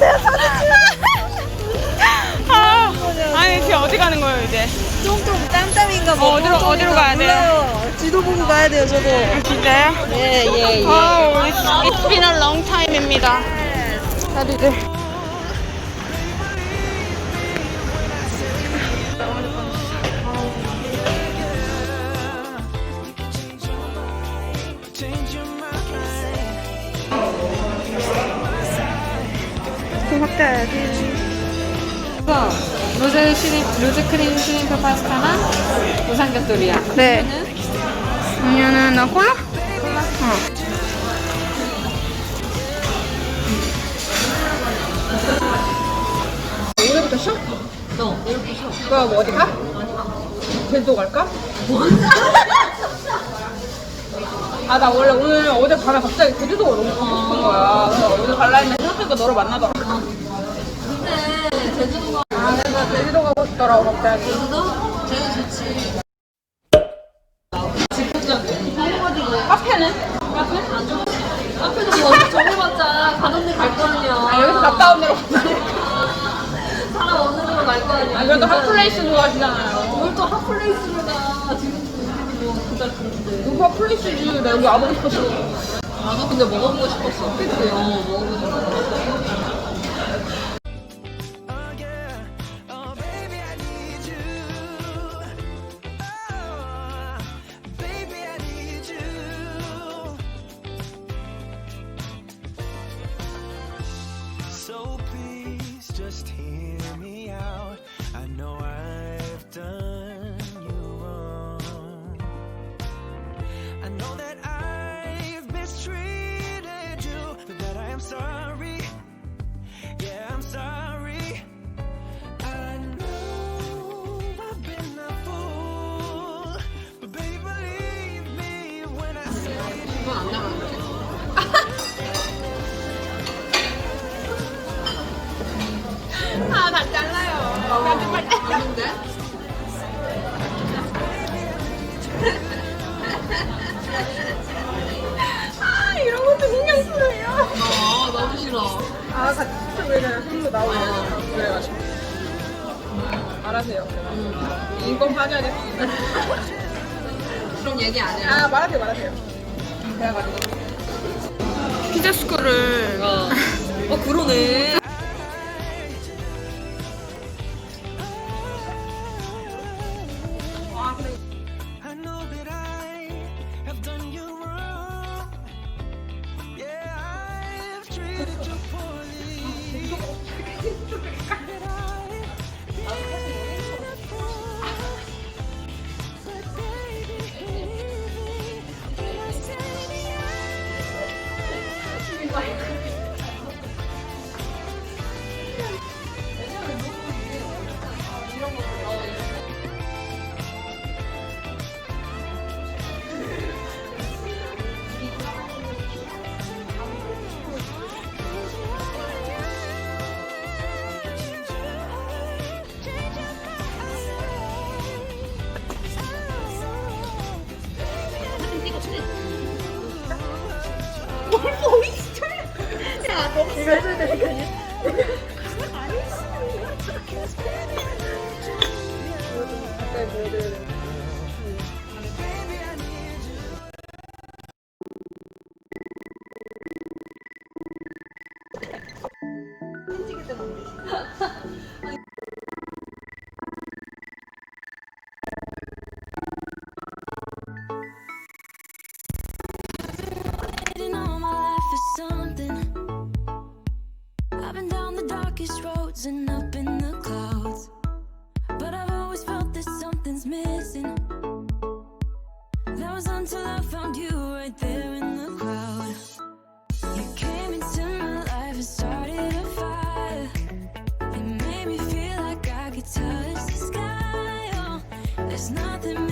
내가 아, 아니 지금 어디 가는 거예요 이제? 쫑쫑 땀땀인가 봐. 어, 어디로- 어디로 가야 돼요? 몰라요. 지도 보고 가야 돼요, 저도. 진짜요? 예, 예, 예. 아우, it's, it's been a long time입니다. 다들. 좀 확대해야지. 로즈 시림, 로즈 크림 시림프 파스타랑 우삼겹돌이야. 네. 음료는 나 콜라? 어. 오늘부터 쉬어? 어, 오늘부터 쉬어. 그럼 어디 가? 제주도 갈까? 아, 나 원래 오늘 어제 밤에 갑자기 제주도가 너무 가고 싶은 거야. 그래서 오늘 갈라 했는데 생각해보니까 너를 만나더라. 근데 제주도가. 아, 내가 싶더라고, 갑자기. 제주 좋지. 카페는? 카페? 안 좋아. 카페도 뭐 정해봤자 가는 데갈 거 아니야. 아, 여기서 갔다 온 데로. 사람 없는 데로 갈 거 아니야. 아, 그래도 핫플레이스 좋아하시잖아요. 뭘또 핫플레이스를 가. 지금 뭐 진짜 그런데. 누가 핫플레이스지? 나 여기 와보고 싶었어. 나도 근데 먹어보고 싶었어. 그치? 어, 먹어보고 싶었어. Know that I've mistreated you, but that I am sorry. Yeah, I'm sorry. I know I've been a fool, but baby, believe me when I say. 아, 너무 싫어. 아, 같이 왜냐면 손도 나오고 그래가지고. 말하세요. 인권 파괴하겠습니다. 그럼 얘기 안 해. 아, 말하세요, 말하세요. 그래가지고. 피자 스쿨을 어, did it just Waiting darkest roads and up in the clouds. But I've always felt that something's missing. That was until I found you right there in the crowd. You came into my life and started a fire. You made me feel like I could touch the sky. Oh, there's nothing